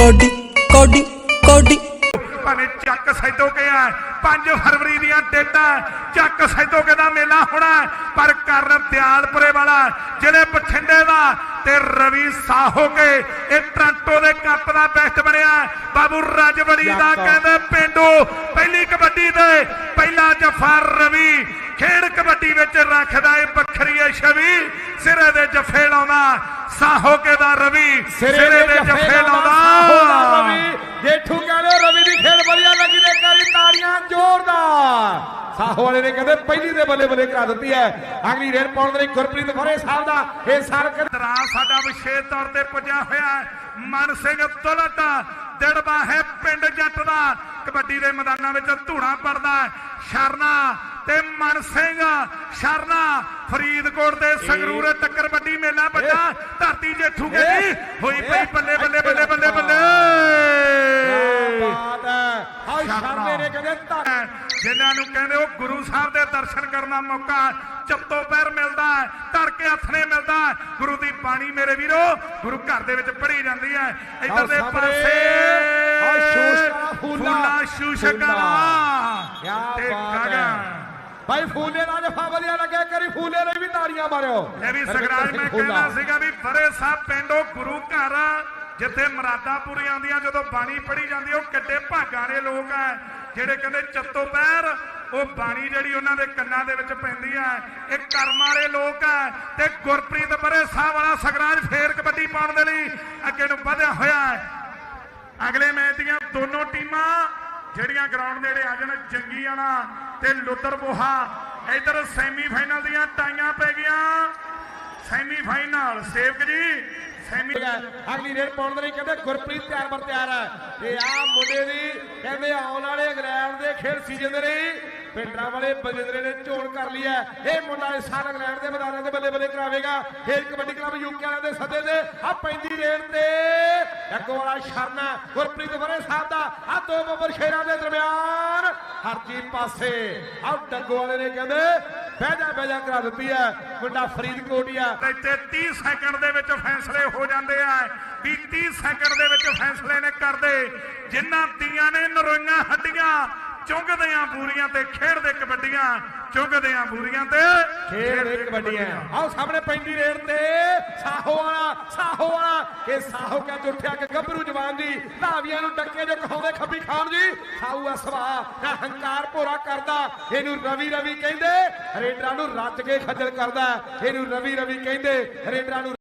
Cody Cody Cody. ਭਾਵੇਂ ਚੱਕ ਸੈਦੋ ਕੇ ਆ 5 ਫਰਵਰੀ ਦੀਆਂ ਡੇਟਾਂ, ਚੱਕ ਸੈਦੋਕੇ ਦਾ ਮੇਲਾ ਹੋਣਾ, ਪਰ ਕਰਨ ਦਿਆਲਪੁਰੇ ਵਾਲਾ, ਜਿਹੜੇ ਬਠਿੰਡੇ ਦਾ ਤੇ ਰਵੀ ਸਾਹੋ ਕੇ ਇਹ ਟ੍ਰਾਂਟੋ ਦੇ ਕੱਪ ਦਾ ਬੈਸਟ ਬਣਿਆ। ਬਾਬੂ ਰਾਜਵੜੀ ਦਾ ਕਹਿੰਦੇ ਪਿੰਡੂ ਪਹਿਲੀ ਕਬੱਡੀ ਦੇ ਪਹਿਲਾ ਜਫਾ ਰਵੀ। ਖੇਡ ਕਬੱਡੀ ਵਿੱਚ ਰੱਖਦਾ ਏ ਵੱਖਰੀ ਏ ਛਵੀ। ਸਿਰੇ ਦੇ ਜਫੇ ਲਾਉਂਦਾ ਸਾਹੋ ਕੇ ਦਾ ਰਵੀ। ਸਿਰੇ ਦੇ ਜਫੇ ਲਾਉਂਦਾ ਰਵੀ। ਜੇਠੂ ਕਹਿੰਦੇ ਰਵੀ ਦੀ ਖੇਡ ਵਧੀਆ ਲੱਗੀ ਨੇ ਕਰੀ ਤਾੜੀਆਂ ਜ਼ੋਰਦਾਰ। ਸਾਹੋ ਵਾਲੇ ਨੇ ਕਹਿੰਦੇ ਪਹਿਲੀ ਦੇ ਬੱਲੇ ਬੱਲੇ ਕਰਾ ਦਿੱਤੀ ਹੈ। ਅਗਲੀ ਰੇਡ ਪਾਉਣ ਦੇ ਲਈ ਗੁਰਪ੍ਰੀਤ ਫਰੇ ਸਾਹਿਬ ਦਾ ਇਹ ਸਾਰ ਦਰਾਂ ਸਾਡਾ ਵਿਸ਼ੇਸ਼ ਤੌਰ ਤੇ ਪੁੱਜਿਆ ਹੋਇਆ ਹੈ। ਮਨ ਸਿੰਘ ਤੁਲਟ ਦਿੜਬਾ ਹੈ ਪਿੰਡ ਜੱਟ ਦਾ। ਕਬੱਡੀ ਦੇ ਮੈਦਾਨਾਂ ਵਿੱਚ ਧੂੜਾ ਪੜਦਾ ਸ਼ਰਨਾ ਤੇ ਮਨ ਸਿੰਘ ਸ਼ਰਨਾ ਫਰੀਦਕੋਟ ਦੇ ਸੰਗਰੂਰ ਟੱਕਰ ਵੱਡੀ ਮੇਲਾ ਵੱਡਾ। ਧਰਤੀ ਜੇਠੂ ਕੇ ਹੋਈ ਪਈ ਬੱਲੇ ਬੱਲੇ ਬਾਤ ਹੈ ਹਾਏ ਸ਼ਰਮੇ ਨੇ ਕਹਿੰਦੇ ਧੰਨ ਜਿਨ੍ਹਾਂ ਨੂੰ ਕਹਿੰਦੇ ਉਹ ਗੁਰੂ ਸਾਹਿਬ ਦੇ ਦਰਸ਼ਨ ਕਰਨ ਮੌਕਾ ਚੱਤੋ ਪੈਰ ਮਿਲਦਾ ਹੈ ਧੜ ਕੇ ਹੱਥਨੇ ਮਿਲਦਾ ਹੈ। ਗੁਰੂ ਦੀ ਬਾਣੀ ਮੇਰੇ ਵੀਰੋ ਗੁਰੂ ਘਰ ਦੇ ਵਿੱਚ ਪੜ੍ਹੀ ਜਾਂਦੀ ਹੈ। ਇੱਧਰ ਦੇ। ਪਾਸੇ ਫੂਲਾ। ਫੂਲਾ ਸ਼ੂਸ਼ਕਾ ਕਿਆ ਤੇ ਬਾਤ ਗਗਨ। ਹੈ ਭਾਈ ਫੂਲੇ ਦਾ ਜਫਾ ਵਧੀਆ ਲੱਗਿਆ ਕਰੀ ਫੂਲੇ ਨੇ ਵੀ ਤਾੜੀਆਂ ਮਾਰਿਓ। ਇਹ ਵੀ ਸਗਰਾਜ ਮੈਂ ਕਹਿੰਦਾ ਸੀਗਾ ਵੀ ਫਰੇ ਸਾਹਿਬ ਪਿੰਡੋ ਗੁਰੂ ਘਰ ਜਿੱਥੇ ਮਰਾਦਾ ਪੂਰੀ ਆਉਂਦੀਆਂ ਜਦੋਂ ਬਾਣੀ ਪੜ੍ਹੀ ਜਾਂਦੀ ਉਹ ਕਿੱਡੇ ਭਾਗਾਂ ਦੇ ਲੋਕ ਆ। ਜਿਹੜੇ ਕਹਿੰਦੇ ਚੱਤੋ ਪੈਰ, ਉਹ ਬਾਣੀ ਜਿਹੜੀ ਉਹਨਾਂ ਦੇ ਕੰਨਾਂ ਦੇ ਵਿੱਚ ਪੈਂਦੀ ਆ। ਇਹ ਕਰਮ ਵਾਲੇ ਲੋਕ ਆ ਤੇ ਗੁਰਪ੍ਰੀਤ ਬਰੇ ਸਾਹਿਬ ਵਾਲਾ ਸਗਰਾਜ ਫੇਰ ਕਬੱਡੀ ਪਾਉਣ ਦੇ ਲਈ ਅੱਗੇ ਨੂੰ ਵਧਿਆ ਹੋਇਆ ਹੈ। ਅਗਲੇ ਮੈਚ ਦੀਆਂ ਦੋਨੋਂ ਟੀਮਾਂ ਜਿਹੜੀਆਂ ਗਰਾਊਂਡ ਨੇੜੇ ਆ ਜਾਣ ਜੰਗੀ ਵਾਲਾ ਤੇ ਲੁੱਦਰ ਬੋਹਾ ਇਧਰ ਸੈਮੀਫਾਈਨਲ ਦੀਆਂ ਟਾਈਆਂ ਪੈ ਗਈਆਂ। ਸੈਮੀਫਾਈਨਲ, ਸੇਵਕ ਜੀ ਸੈਮੀ ਅਗਲੀ ਰੇਡ ਪਾਉਣ ਦੇ ਲਈ ਕਹਿੰਦੇ ਗੁਰਪ੍ਰੀਤ ਤਿਆਰ ਬਰ ਤਿਆਰ ਹੈ। ਤੇ ਆ ਮੁੰਡੇ ਦੀ ਕਹਿੰਦੇ ਆਉਣ ਵਾਲੇ ਇੰਗਲੈਂਡ ਦੇ ਖੇਡ ਸੀਜ਼ਨ ਦੇ ਲਈ ਪਿੰਡਾਂ ਵਾਲੇ ਬਜਿੰਦਰੇ ਨੇ ਝੋਲ ਕਰ ਲਈ ਇਹ ਮੁੰਡਾ ਇਸ ਸਾਲ ਇੰਗਲੈਂਡ ਦੇ ਮੈਦਾਨਾਂ ਦੇ ਬੱਲੇ ਬੱਲੇ ਕਰਾਵੇਗਾ। ਖੇਡ ਕਬੱਡੀ ਕਲੱਬ ਯੂਕੇ ਵਾਲਿਆਂ ਦੇ ਸੱਦੇ ਤੇ ਆ ਪੈਂਦੀ ਰੇਡ ਤੇ। ਅੱਗੋਂ ਵਾਲਾ ਸ਼ਰਨਾ ਗੁਰਪ੍ਰੀਤ ਫਰੇ ਸਾਹਿਬ ਦਾ। ਆ ਦੋ ਬੱਬਰ ਸ਼ੇਰਾਂ ਦੇ ਦਰਮਿਆਨ ਹਰਜੀ ਪਾਸੇ। ਆ ਡੱਗੋ ਵਾਲੇ ਨੇ ਕਹਿੰਦੇ ਬਹਿ ਬਹਿਜਾ ਕਰਾ ਦਿੱਤੀ ਹੈ। ਮੁੰਡਾ ਫਰੀਦਕੋਟੀਆ ਇੱਥੇ 30 ਸੈਕਿੰਡ ਦੇ ਵਿੱਚ ਫੈਸਲੇ ਹੋ ਜਾਂਦੇ ਆ। ਵੀ 30 ਸੈਕਿੰਡ ਦੇ ਵਿੱਚ ਫੈਸਲੇ ਨੇ ਕਰਦੇ। ਜਿਨ੍ਹਾਂ ਤੀਆਂ ਨੇ ਨਰੋਈਆਂ ਹੱਡੀਆਂ ਚੁੰਗਦੀਆਂ ਬੂਰੀਆਂ ਤੇ ਖੇਡਦੇ ਕਬੱਡੀਆਂ ਚੁੰਗਦੀਆਂ ਬੂਰੀਆਂ ਤੇ ਖੇਡ ਦੇ ਕਬੱਡੀਆਂ। ਆਓ ਸਾਹਮਣੇ ਪੈਂਦੀ ਰੇਡ ਤੇ। ਸਾਹੋ ਵਾਲਾ ਸਾਹੋ ਵਾਲਾ। ਇਹ ਸਾਹੋ ਕਾ ਉੱਠਿਆ ਕਿ ਗੱਭਰੂ ਜਵਾਨ ਜੀ ਧਾਵੀਆਂ ਨੂੰ ਡੱਕੇ ਜੋ ਕਹਾਉਂਦੇ ਖੱਬੀ ਖਾਨ ਜੀ। ਸਾਊ ਅਸਵਾ ਦਾ ਹੰਕਾਰ ਭੋਰਾ ਕਰਦਾ। ਇਹਨੂੰ ਰਵੀ ਰਵੀ ਕਹਿੰਦੇ ਰੇਡਰਾਂ ਨੂੰ ਰੱਜ ਕੇ ਖੱਜਲ ਕਰਦਾ। ਇਹਨੂੰ ਰਵੀ ਰਵੀ ਕਹਿੰਦੇ ਰੇਡਰਾਂ ਨੂੰ